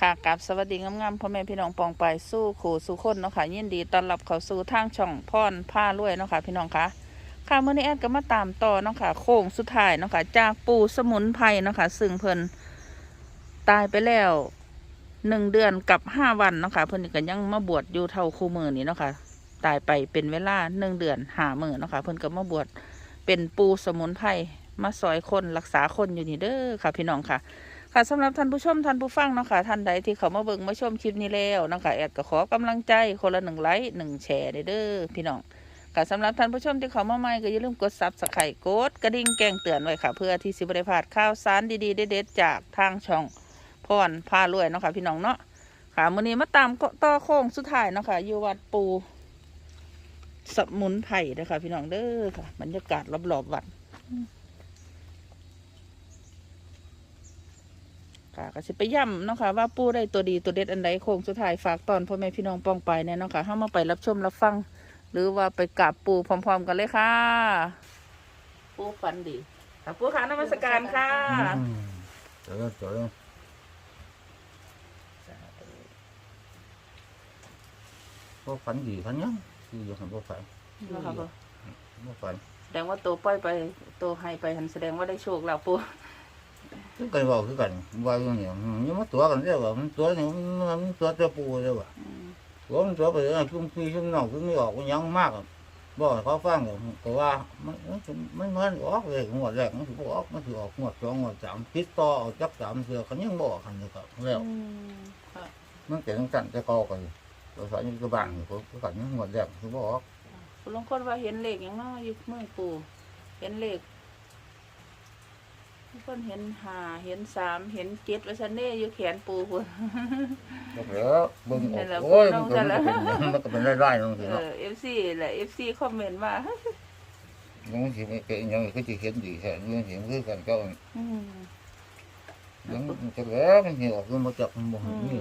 ค่ะกับสวัสดีงามๆพ่อแม่พี่น้องปองไปสู้ขู่สู้คนเนาะค่ะยินดีต้อนรับเขาสู่ทางช่องพรผ้ารวยเนาะค่ะพี่น้องคะค่ะเมื่อนี้แอดก็มาตามต่อเนาะค่ะโค้งสุดท้ายเนาะค่ะจากปูสมุนไพรเนาะค่ะซึ่งเพิ่นตายไปแล้วหนึ่งเดือนกับห้าวันเนาะค่ะเพิ่นก็ยังมาบวชอยู่เท่าคู่มือนี้เนาะค่ะตายไปเป็นเวลาหนึ่งเดือนหามือเนาะค่ะเพิ่นก็มาบวชเป็นปูสมุนไพรมาซอยคนรักษาคนอยู่นี่เด้อค่ะ พี่น้องค่ะ ค่ะสำหรับท่านผู้ชมท่านผู้ฟังเนาะค่ะท่านใดที่เขามาเบิ่งมาชมคลิปนี้แล้วเนาะค่ะแอดก็ขอกำลังใจคนละหนึ่งไลค์หนึ่งแชร์เด้อพี่น้องค่ะสำหรับท่านผู้ชมที่เขามาใหม่ก็อย่าลืมกดซับสไครต์กดกระดิ่งแจ้งเตือนไว้ค่ะ เพื่อที่สิบได้พลาดข่าวสารดีๆเด็ดๆจากทางช่องพรพารวยเนาะค่ะพี่น้องเนาะค่ะมื้อนี้มาตามต่อโค้งสุดท้ายเนาะค่ะอยู่วัดปูสมุนไพรเด้อค่ะพี่น้องเด้อค่ะบรรยากาศรอบๆวัด ค่ะก็สิไปย่ำเนาะค่ะว่าปูได้ตัวดีตัวเด็ดอันใดโค้งสุดท้ายฝากตอนพ่อแม่พี่น้องปองไปเนี่ยเนาะค่ะห้ามาไปรับชมรับฟัง หรือว่าไปกราบปูพร้อม ๆ กันเลยค่ะ ปูฝันดีค่ะปูค่ะนมัสการค่ะอืมเดี๋ยวเดี๋ยวก็ฝันดีฝันยังคืออยู่หันก็ฝันเนาะค่ะปูก็ฝันแสดงว่าตัวปล่อยไปตัวให้ไปหันแสดงว่าได้โชคแล้วปู คือกันบอกคือกันว่าอย่างเนี้ยยังมาตัวกันเรียกว่ามันตัวนี้มันตัวตัวปูเรียกว่าอืมตัวมันตัวไปเลยชุ่มพี่ชุ่มน้องชุ่มไม่ออกมันยังมากบอกให้เขาฟังเลยแต่ว่ามันมันมันออกเลยงวดแรกมันถือออกมันถือออกงวดสองงวดสามติดต่อออกจักสามเสือเขายังบอกกันเลยครับแล้วอืมค่ะมันเกิดตั้งแต่จะกอกันตัวสายนี่ก็บางอยู่ก็กันงวดแรกคือบอกคุณลงคนว่าเห็นเลขอย่างน้อยอยู่เมืองปูเห็นเลข มีคนเห็นห้าเห็นสามเห็นเจ็ดว่าซันเน่อยู่แขนปูคุณบอกแล้วเบิ่งอนั่อกนแหละโอ้ยพูมันดก็เอามันก็เป็นมันก็เป็นไร่ๆลงสิเอเนาะอฟซีแหละเอฟซีคอมเมนต์ว่ายังสิไม่เป็นยังคือสิเห็นดีแท้ยังสิคือกันก็อืมยังมันจะแล้วมันสิออกมันบ่จักมันบ่เห็นนี่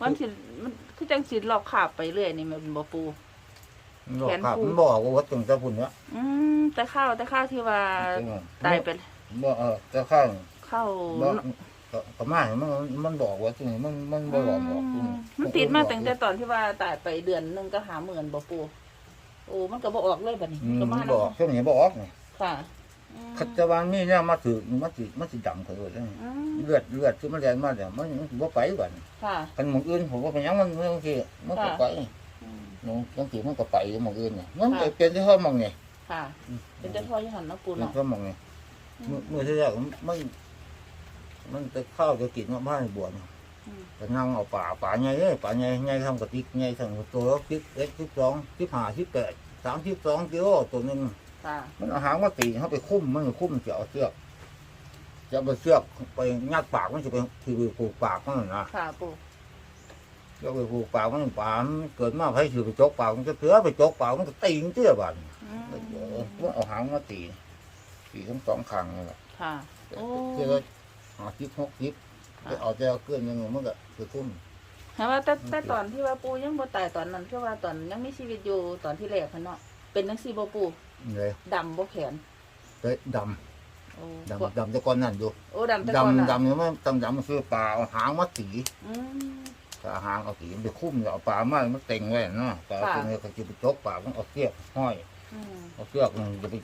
มันสิมันคือจังสิหลอกขาบไปเรื่อยนี่มันบ่ปู มันบอกครับมันบอกว่าวัดตรงตะพุ่นเนี่ยอืมแต่ข้าวแต่ข้าวที่ว่าตายไป บ่เออแต่ข้างเข้าบ่ก็ก็มามันมันบอกว่าตรงนี้มันมันบ่หลอกบอกตรงนี้มันติดมาตั้งแต่ตอนที่ว่าตายไปเดือนหนึงก็หาหมื่นบ่ปูโอ้มันก็บ่ออกเลยบัดนี้อืมก็มามันแล้บวอกช่วงนี้บ่ออกนี่ค่ะอืมคัจจวานมีเนี่ยมาถือมันสิมันสิดำเขาเลยอืมเลือดเลือดที่มันแรงมากเนี่ยมันบ่ไปก่อนค่ะคันหมองอื่นผมว่าเป็นหยังมันมันบางทีมันก็ไปอืมน้องบางทีมันก็ไปหมองอื่นเนี่ยมันจะเป็นที่เขามองไงค่ะ เป็นเจ้าพ่อยี่หันเนาะปูมันเนาะเขามองไงเมื่อเมื่อที่แรกมันมันจะเข้าวจะกินมาบ้านบวชอืมก็นั่งเอาป่าป่าใหญ่เลยป่าใหญ่ใหญ่ทำกระติกใหญ่ทำตัวแล้วสิบเอ็ดสิบสองสิบห้าสิบแปดสามสิบสองกิโลตัวหนึงค่ะมันเอาหางมาตีเขาไปคุ้มมันคุ้มจะเอาเชือกจะเอาเชือกไปงัดปากมันจะไปคือผูกปากมันนะค่ะปูเชือกไปผูกปากมันปากมันเกิดมาให้ถือไปจกปากมันจะเสือไปจกปากมันก็ตีนเตี้ยบ้านอืมว่าเอาหางมาตี ตีทั้งสองข้างนี่แหละค่ะ โอ้เพื่อหาทิพหกทิพจะเอาแต่เอาเกลือนยังไงมันก็คือคุ้มเห็นว่าแต่แต่ตอนที่ว่าปูยังบ่ตายตอนนั้นคือว่าตอนยังมีชีวิตอยู่ตอนที่แรกพันเนาะเป็นจังซี่บ่ปูเลยดำบ่แขนแต่ดโอ้ำดำดำแต่ก่อนนั่นอยู่โอ้ดำแต่ก่อนดำน่ะดำเนี่ยมันดำดำมันคือปลาเอาหางมาตีอืม ถ้าเอาหางเอาตีมันไปคุ้มเอาปลามามันเต็งไว้เนาะปลาค่ะ เต็งไว้ก็จะไปจกปากมันเอาเสียกห้อยอืมเอาเสือกมันจะไป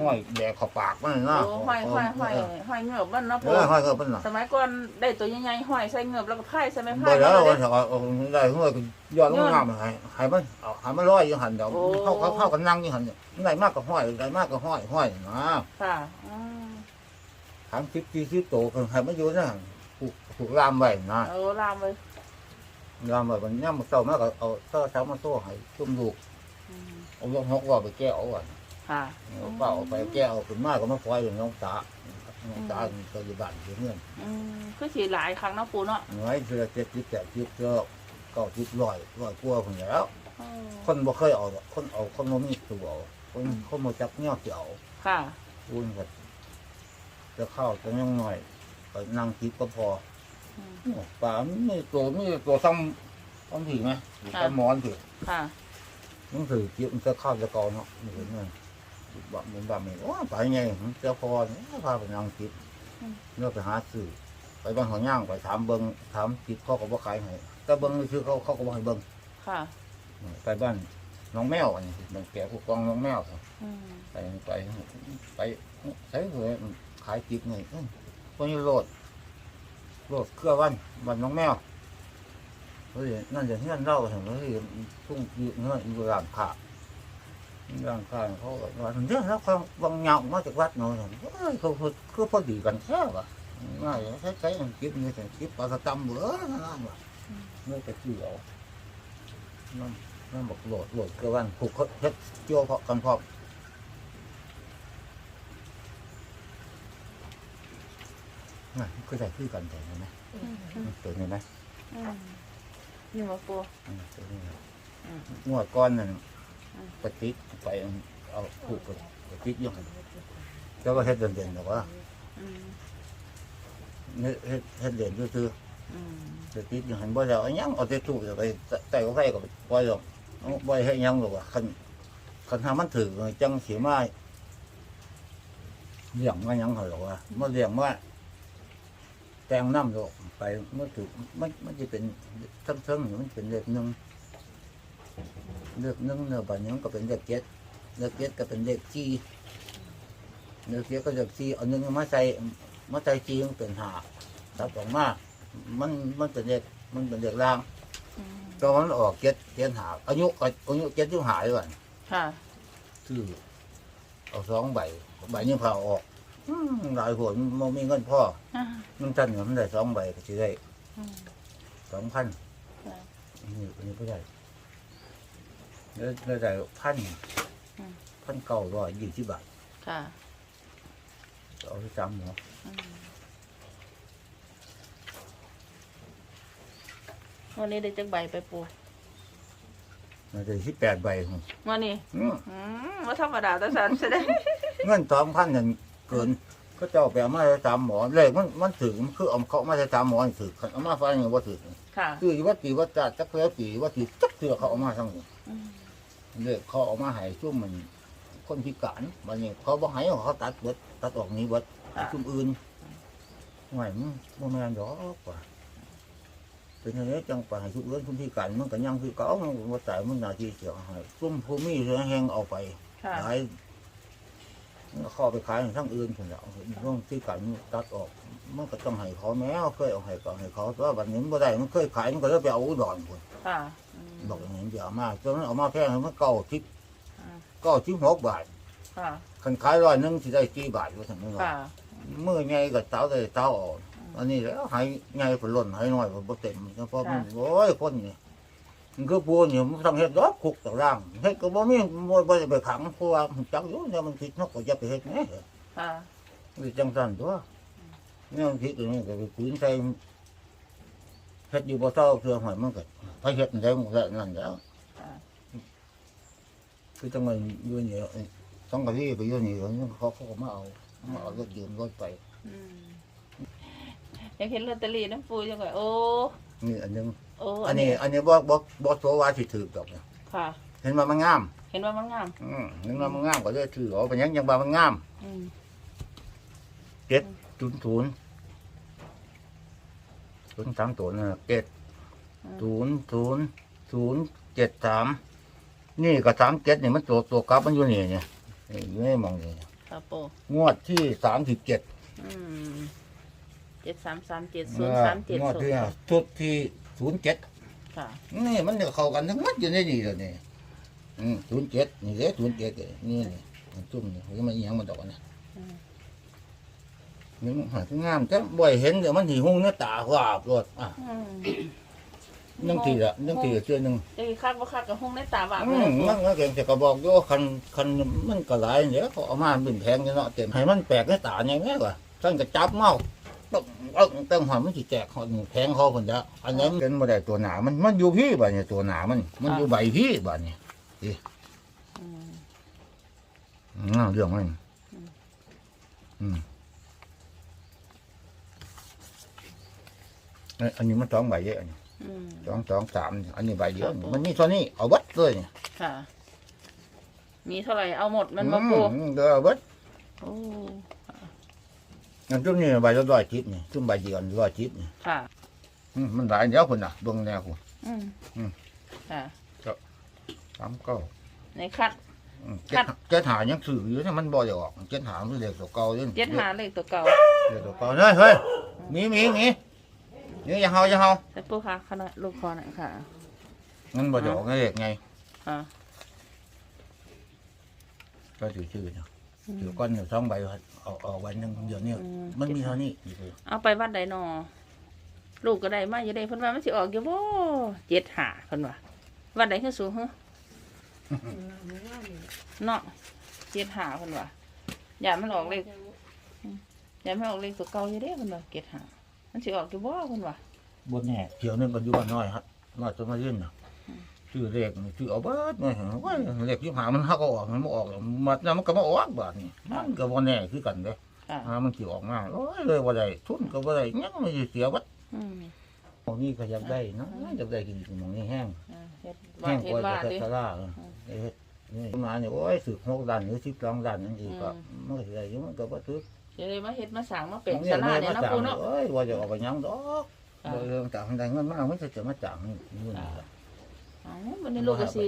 ห้อยแดกเข้าปากมันนะโอ้ห้อยห้อยห้อยห้อยเงือบมันเนาะเอปูอห้อยก็เป็นน่ะสมัยก่อนได้ตัวใหญ่ๆห้อยใส่เงือบแล้วก็พายใส่ไม้พาบ่ยแล้วมาวันเลยเสาร์เอาได้ห้อยก็ย้อนลงน้ำให้ให้มันเอาให้มันลอยอยู่หันเดี๋ยวโอ้ เข้าเข้าเข้ากันนั่งอยู่หันเนี่ยได้มากก็ห้อยได้มากก็ห้อยห้อยนะค่ะอืมถามสิบสี่สิบโตก็ให้มันอยู่นะผูกผูกลามไว้นะ เอาลามไปลามไว้มันย่ำมันเศร้ามากก็เอาเต้าเช้ามาโซ่ให้ชุ่มลูกอืมเอาลูกนกว่าไปแก้วเอาก่อน ค่ะ เอาเปล่าเอาไปแก้วเอาขึ้นมาก็มาปล่อยอยู่น้องตาน้องตาปัจจุบันอยู่เนี่ยอืมคือสิหลายครั้งเนาะปูเนาะไว้เพื่อเจ็ดสิบแปดสิบเจ้าเก้าสิบร้อยร้อยกว่าคนแล้ว อืมคนบ่เคยเอาหรอกคนเอาคนบ่มีตัวเอาคนคนบ่จักแนวสิเอาค่ะ อุ่นก็จะเข้าจะยังหน่อยก็นั่งคิดก็พออืมโอ้ป่ามันมีตัวมีตัวซ้ำซ้ำผีไหมอยู่ซ้ำหมอนผีค่ะ มันถือคิดมันจะเข้าจะกองเนาะมันเห็นไง บ่มันบ่มีโอ้ป่าไงมันจะพอเนี่ยพาไปนั่งคิดอืมเลือกไปหาซื้อไปบ้านหัวย่างไปถามเบิงถามติดเขาก็บ่ขายให้แต่เบิงนี่คือเขาเขาก็บ่ให้เบิงค่ะ ไปบ้านน้องแมวอันนี้มันแก่ผู้กองน้องแมวอืมไปไปไปใช้เลยขายจิบหน่อยพวกนี้โลดโลดเครือวันบ้านน้องแมวเฮ้ยนั่นจะเฮี้ยนเล่าเห็นไหมทุ่งยืนเงี้ยอยู่ร้านขา ร้านขาเขาก็ว่าเรื่องแล้วเขาบางเหงามาจากวัดเนาะเฮ้ยเขาคือพอดีกันแค่ว่ะง่ายใช้ใช้จิบนี่แต่จิบปลากระตำเบื่อนั่นว่ะเมื่อไปเกี่ยวนั่นนั่นบอกโหลดโหลดเครือวันผูกเฮ็ดเกี่ยวเพาะกันพร้อมน่ะก็ได้คือกันแต่เห็นไหมตัวนี้ไหมอืมนี่มาปูอืมตัวนี้นะอืมงวดก้อนนั่นอืม ปฏิดไปเอาผูกปฏิดอยังแล้วก็เฮ็ดเด่นๆหรอกว่าเฮ็ดเฮ็ดเด่นคืออืมปฏิดอยังหันบ่แล้วอาหยังเอาแต่ตู้ไปใส่ก็ใส่ก็ปล่ยอกเอาบ่ให้ยังหรอกว่าคันคันหามันถือจังสิมาเลี้ยงมายังหรอกว่ามาเลี้ยงมาแตงน้ำดอกไปมื่อถือมันมันจะเป็นเทิงๆมันเป็นเล็กนึง เลือกหนึ่งเนื้อบานนี้มันก็เป็นเลขเจ็ดเลขเจ็ดก็เป็นเลขจีเลขเจ็ดก็เลขจีเอาหนึ่งมาใส่มาใส่จีมันเป็นหาตัดออกมามันมันเป็นเลขมันเป็นเลขล่างอืมตอนมันออกเจ็ดเจ็ดหาอายุก็อายุเจ็ดยุหายก่อนค่ะคือเอาสองใบใบนี้พาออกอืมหลายคนมันมีเงินพ่ออ่ามันท่านเนี่ยมันได้สองใบก็จะได้อืมสองพันค่ะนี่อันนี้ก็ได้ แล้วแล้วได้พันพันเก้าร้อยยี่สิบบาทค่ะเอาไปจำเนาะอืมวันนี้ได้จักใบไปปูมันจะที่แปดใบของวันนี้อืมอืมว่าธรรมดาแต่สันแสดงเงินสองพันนั่นเกิน ก็เจ้าไปเอามาจะตามหมอเลขมันมันถึงคือเอาเขามาจะตามหมอถือคันเอามาฟันอย่างว่าถือค่ะ คือว่าตีว่าจัดจักเลือปีว่าตีจักเถื่อเขาเอามาทั้งหมดอืม เลขเขาเอามาให้ช่วงมันคนพิการมันนี่เขาบอกให้เขาตัดเบิดตัดออกนี้เบิดค่ะชุมอื่นห่วยมันบ่แม่นดอกว่าเป็นอย่างนี้จังไปให้ชุมอื่นชุมพิการมันก็ยังคือเก่ามันบ่ตายมันน่าที่เสียให้ซุ่มผู้มีเสียแหงเอาไปค่ะขายเข้าไปขายทั้งอื่นคนละต้องที่กันตัดออกมันก็ต้องให้เขาแม้เคยเอาให้ก็ให้เขาแต่ว่าบัดนี้มันบ่ได้มันเคยขายมันก็เลยไปเอาอุดรคนค่ะอืม บอกอย่างนี้เดี๋ยวเอามาจนมันเอามาแพงมันเก่าทิพอ่าเก้าทิพหกบาทค่ะคันขายร้อยหนึงสิได้กี่บาทว่าซั่นมันว่าค่ะมือใหญ่ก็เต้าได้เต้าออกอันนี้แล้วให้ใหญ่เพิ่นล้นให้น้อยเพิ่นบ่เต็มเพราะมันโอ้ยคนนี่มันคือพวกนี่มันต้องเฮ็ดดอกคุกตารางเฮ็ดก็บ่มีบ่บ่ได้ไปขังเพราะว่ามันจักอยู่เนี่ยมันผิดเนาะก็อย่าไปเฮ็ดแหน่ค่ะนี่จังสันตัวเนี่ยมันคิดอย่างนี้ก็ไปปืนใส่ เฮ็ดอยู่บ่เท่าเครื่องหอยมันก็ไปเฮ็ดได้หมดแล้วนั่นแล้วค่ะคือจังมันอยู่นี่สองกะที่ไปอยู่นี่เขาเขาก็มาเอามาเอารถยืมรถไปอืมอยากเห็นลอตเตอรี่น้ำปูยังไงโอ้นี่อันหนึงโอ้อันนี้ อันนี้บ่บ่บ่โซว่าสิถือดอกเนี่ยค่ะ เห็นว่ามันงาม เห็นว่ามันงามอืมเห็นว่ามันงามก็เลยถือเอาไปยังยังว่ามันงามอืมศูนย์ศูนย์ ศูนย์สามตัวน่ะเจ็ดศูนย์ศูนย์ศูนย์เจ็ดสามนี่ก็สามเจ็ดนี่มันตัวตัวกลับมันอยู่นี่เนี่ยนี่อยู่ในหมองนี่ค่ะปูงวดที่สามสิบเจ็ดอืมเจ็ดสามสามเจ็ดศูนย์สามเจ็ดงวดศูนที่ย์ชุดที่ศูนย์เจ็ดค่ะ นี่มันจะเข้ากันทั้งหมดอยู่ในนี่เลยนี่ศูนย์เจ็ดนี่เลยศูนย์เจ็ดนี่นี่มันจุ่มนี่มันมาอีหยังมันดอกนะอืม นี่มันหาที่งามแต่บ่อยเห็นเดี๋ยวมันถีหุ่งเนื้อตาว่าบรดอะอืมนั่งทีละนั่งทีละเชื่อหนึ่งจะคักว่าคักกับห้องในตาบาปอืเลยมมันก็เก่งแต่ก็บอกโยคันคันมันก็หลายเดี๋ยวเขาเอามาเป็นแพงเนาะเต็มให้มันแปลกในตาอย่างนี้ว่ะท่านก็จับเมาต้องเอาต้องหอมมันสิแจกเขาแพงเขาคนเดียวอันนั้นเป็นบ่ได้ตัวหนามันมันอยู่พี่บ่เนี่ยตัวหนามันมันอยู่ใบพี่บ่เนี่ยอืมอืมเรื่องมันอืม อ้ยอันนี้มันสองใบเยอะอันนี้อืม สองสองสามอันนี้ใบเดียวมันนี่เท่านี้เอาเบัดเลยเนี่ยค่ะ มีเท่าไหร่เอาหมดมันมาปูอืเดี๋ยวเอาเบัดโอ้อย่างจุ่มนี่ใบละร้อยจิตนี่จุ่มใบเดียวร้อยจิตนี่ค่ะ อืมมันหลายเดียวคนน่ะเบิ่งแนวคุณ อืมอืม ค่ะ สามเก้าในคัด อืมเจ็ดเจ็ดหายังสื่ออยู่เนี่ยมันบ่ได้ออกเจ็ดหามันเด็กตัวเก่าอยู่เจ็ดหาเลขตัวเก่าเด็กตัวเก่าเฮ้ยเฮ้ยหมีหมีหมี นี่อย่าเฮาอย่าเฮาแต่ปูค่ะขนาดลูกคอหน่อยค่ะมันบ่ได้ออกไงเด็กไงค่ะก็ชื่อชื่อเนาะเดี๋ยวก้อนเดี๋ยวสองใบเอาเอาวันหนึงเดี๋ยวนี้อืมันมีเท่านี้อีกเลยเอาไปวัดใดนอลูกก็ได้มาอยู่ได้เพิ่นว่ามันสิออกอยู่บ่เจ็ดหาเพิ่นว่าวัดใดคือสูงฮะเนาะเจ็ดหาเพิ่นว่าอย่ามันออกเลขอืมอย่ามันออกเลขตัวเก่าอยู่เด้เพิ่นว่าเจ็ดหา มันสิออกอยู่บ่เพิ่นว่าบนแน่เที่ยวนึงก็อยู่บ้านน้อยครับน้อยจะมาเล่นน่ะอืมชื่อเลขนี่ชื่อเอาเบิดมาเว้ยเลขที่หามันหักก็ออกมันบ่ออกแล้วมันมันก็บ่ออกบาดนี่มันก็บ่แน่คือกันเด้ค่ะหามันสิออกมาโอ้ยเลยบ่ได้ทุนก็บ่ได้ยังไม่ได้เสียวัดอืมหมองนี้ก็อยากได้เนาะอยากได้กินหมองนี้แห้งอ่าเฮ็ดว่าแห้งเฮ็กดว่าว่าจะดิ สลาเออเฮ็ดนี่มาเนี่ยโอ้ยสึก6ด้านหรือ12ด้านนั่นอีกก็อืมมันก็สิได้อยู่มันก็บ่ถึก จะได้มาเฮ็ดมาสร้างมาเป็นของศาลาเนี่ยเนาะปูเนาะเอ้ยว่าจะออกไปหยังดอกค่ะบ่เรื่องต่างใดเงินมามันจะจะมาจ้างนี่นู่นนี่ล่ะอ๋อวันนี้ลูกก็สิ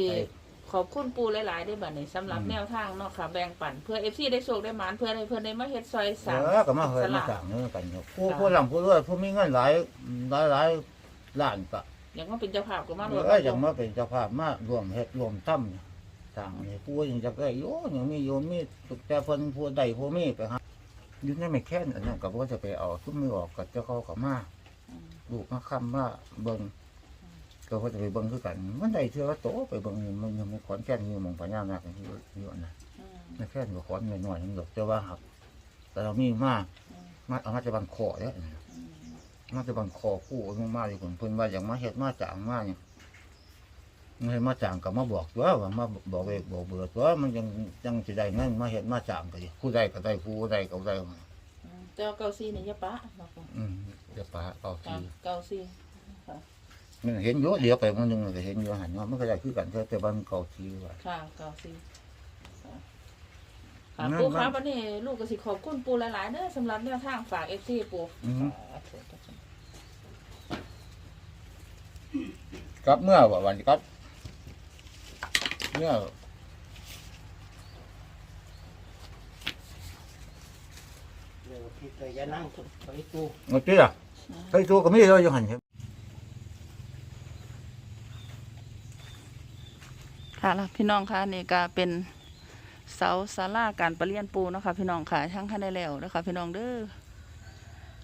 ขอบคุณปูหลายๆได้บัดนี้สำหรับอืมแนวทางเนาะค่ะแบ่งปันเพื่อ FC ได้โชคได้หมานเพื่อได้เพื่อนได้มาเฮ็ดซอยสร้างเออก็มาเฮ็ดมาจ้างนี่กันเนาะผู้ผู้ร่ำผู้รวยผู้มีเงินหลายหลายหลายล้านก็อย่างว่าเป็นเจ้าภาพก็มาเอรวมออย่างมาเป็นเจ้าภาพมารวมเฮ็ดรวมทำเนี่ยต่างนี่ผู้ยังจะได้โยยังมีโยมมีแต่เพิ่นผู้ใดผู้มีไปหา อยู่ในไม่แค่นอันนั้นก็บ่จะไปเอาซุมมือออกกับเจ้าเขาก็มาอืมลูกมาค้ำมาเบิ่งก็เขาจะไปเบิ่งคือกันมันได้เชื่อว่าโตไปเบิ่งนี่มันยังไม่ขอนแก่นอยู่หมองพญานาคอยู่อยู่อันนะอืมไม่แค่นก็ขอนหน่อยๆนึงดอกแต่ว่าหักแต่เรามีมามาเอามาจะบันคอเด้ออืมมาจะบังคอคู่ลงมาอยู่คนเพิ่นว่าอย่างมาเฮ็ดมาจางมาเนี่ย เงินมาจางก็มาบอกตัวว่ามาบอกเลขบอกเบอร์ตัวมันยังยังสิได้เงินมาเฮ็ดมาจางก็ดิผู้ใดก็ได้ผู้ใดก็ได้อืมแต่ว่าเก้าซี่นี่อยะปะเนาะค่ะอืมเดี๋ยวปาเอาค่ะทีเก้าซี่มันเห็นอยู่เดี๋ยวไปมันนึงก็เห็นอยู่หันว่ามันก็ได้คือกันแต่แต่บ้านเก่าทีว่าค่ะเก้าซี่ค่ะค่ะนั่นปูคนั่รับนวันนี้ลูกก็สิขอบคุณปูหลายๆเด้อสำหรับแนวทางฝาก FC ปูอืมสาธุกลับเมื่อว่าวันกลับ เมื่อเดี๋ยวพี่เคยจะนั่งไปตู้เมื่อกี้อะใส่ตัวก็มีเลยอยู่หันเห็นค่ะล่ะพี่น้องค่ะนี่ก็เป็นเสาศาลาการประเรียนปูเนาะคะพี่น้องค่ะทั้งคันได้แล้วนะคะพี่น้องเด้อ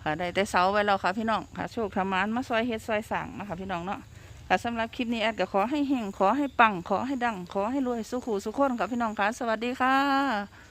ค่ะได้แต่เสาไว้แล้วค่ะพี่น้องค่ะโชคธรรมานมาซอยเฮ็ดซอยสั่งนะคะพี่น้องเนาะ ค่ะสำหรับคลิปนี้แอดก็ขอให้เฮงขอให้ปังขอให้ดัง ขอให้รวยสุขูสุขคนค่ะพี่น้องค่ะสวัสดีค่ะ